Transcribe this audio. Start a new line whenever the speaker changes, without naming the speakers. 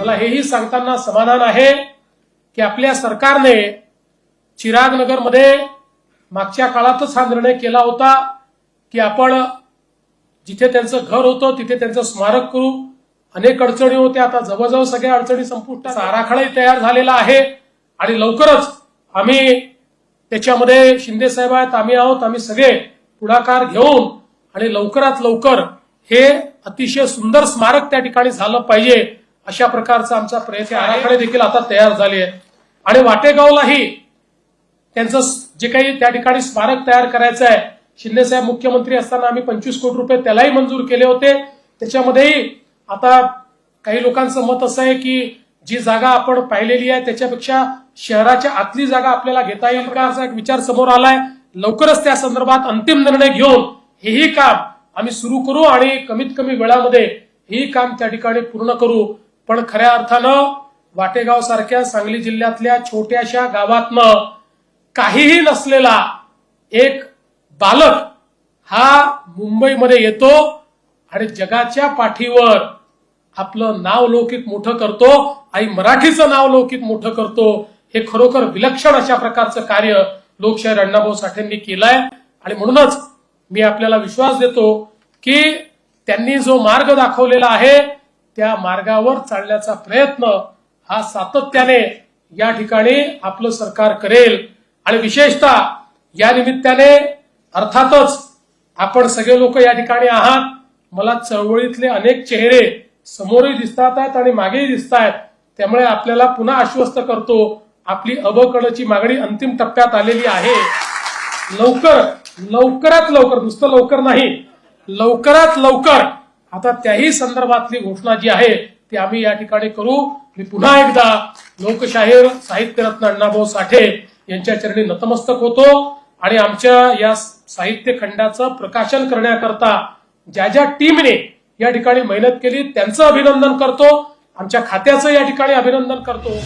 मला हेही सांगताना समाधान आहे की आपल्या सरकारने चिराग नगरमध्ये मागच्या काळातच हा निर्णय केला होता की आपण जिथे त्यांचं घर होतं तिथे त्यांचं स्मारक करू. अनेक अडचणी होत्या. आता जवळजवळ सगळ्या अडचणी संपुष्टात आराखडाही तयार झालेला आहे आणि लवकरच आम्ही त्याच्यामध्ये शिंदे साहेब आहेत आम्ही आहोत आम्ही सगळे पुढाकार घेऊन आणि लवकरात लवकर हे अतिशय सुंदर स्मारक त्या ठिकाणी झालं पाहिजे. अशा प्रकारचा आमचा प्रयत्न. आराखडे देखील आता तयार झाले आहेत. आणि वाटेगावलाही त्यांचं जे काही त्या ठिकाणी स्मारक तयार करायचं आहे शिंदे साहेब मुख्यमंत्री असताना आम्ही पंचवीस कोटी रुपये त्यालाही मंजूर केले होते. त्याच्यामध्येही आता काही लोकांचं मत असं आहे की जी जागा आपण पाहिलेली आहे त्याच्यापेक्षा शहराच्या आतली जागा आपल्याला घेता येईल. का असा एक विचार समोर आलाय. लवकरच त्या संदर्भात अंतिम निर्णय घेऊन हेही काम आम्ही सुरू करू आणि कमीत कमी वेळामध्ये हेही काम त्या ठिकाणी पूर्ण करू. पण खऱ्या अर्थानं वाटेगाव सारख्या सांगली जिल्ह्यातल्या छोट्याशा गावातनं काहीही नसलेला एक बालक हा मुंबईमध्ये येतो आणि जगाच्या पाठीवर आपलं नाव लौकिक मोठं करतो आई मराठीचं नाव लौकिक मोठं करतो हे खरोखर विलक्षण अशा प्रकारचं कार्य लोकशाहीर अण्णाभाऊ साठेंनी केलंय. आणि म्हणूनच मी आपल्याला विश्वास देतो की त्यांनी जो मार्ग दाखवलेला आहे त्या मार्गावर चालण्याचा प्रयत्न हा सातत्याने या ठिकाणी आपलं सरकार करेल. आणि विशेषतः या निमित्ताने अर्थातच आपण सगळे लोक या ठिकाणी आहात. मला चळवळीतले अनेक चेहरे समोरही दिसतात आहेत आणि मागेही दिसत आहेत. त्यामुळे आपल्याला पुन्हा आश्वस्त करतो आपली अबकडची मागणी अंतिम टप्प्यात आलेली आहे. लवकर लवकरात लवकर नुसतं लवकर नाही लवकरात लवकर आता त्याही संदर्भातली घोषणा जी आहे ती आम्ही या ठिकाणी करू. मी पुन्हा एकदा लोकशाहीर साहित्यरत्न अण्णाभाऊ साठे यांच्या चरणी नतमस्तक होतो आणि आमच्या या साहित्य खंडाचं प्रकाशन करण्याकरता ज्या ज्या टीमने या ठिकाणी मेहनत केली त्यांचं अभिनंदन करतो. आमच्या खात्याचं या ठिकाणी अभिनंदन करतो.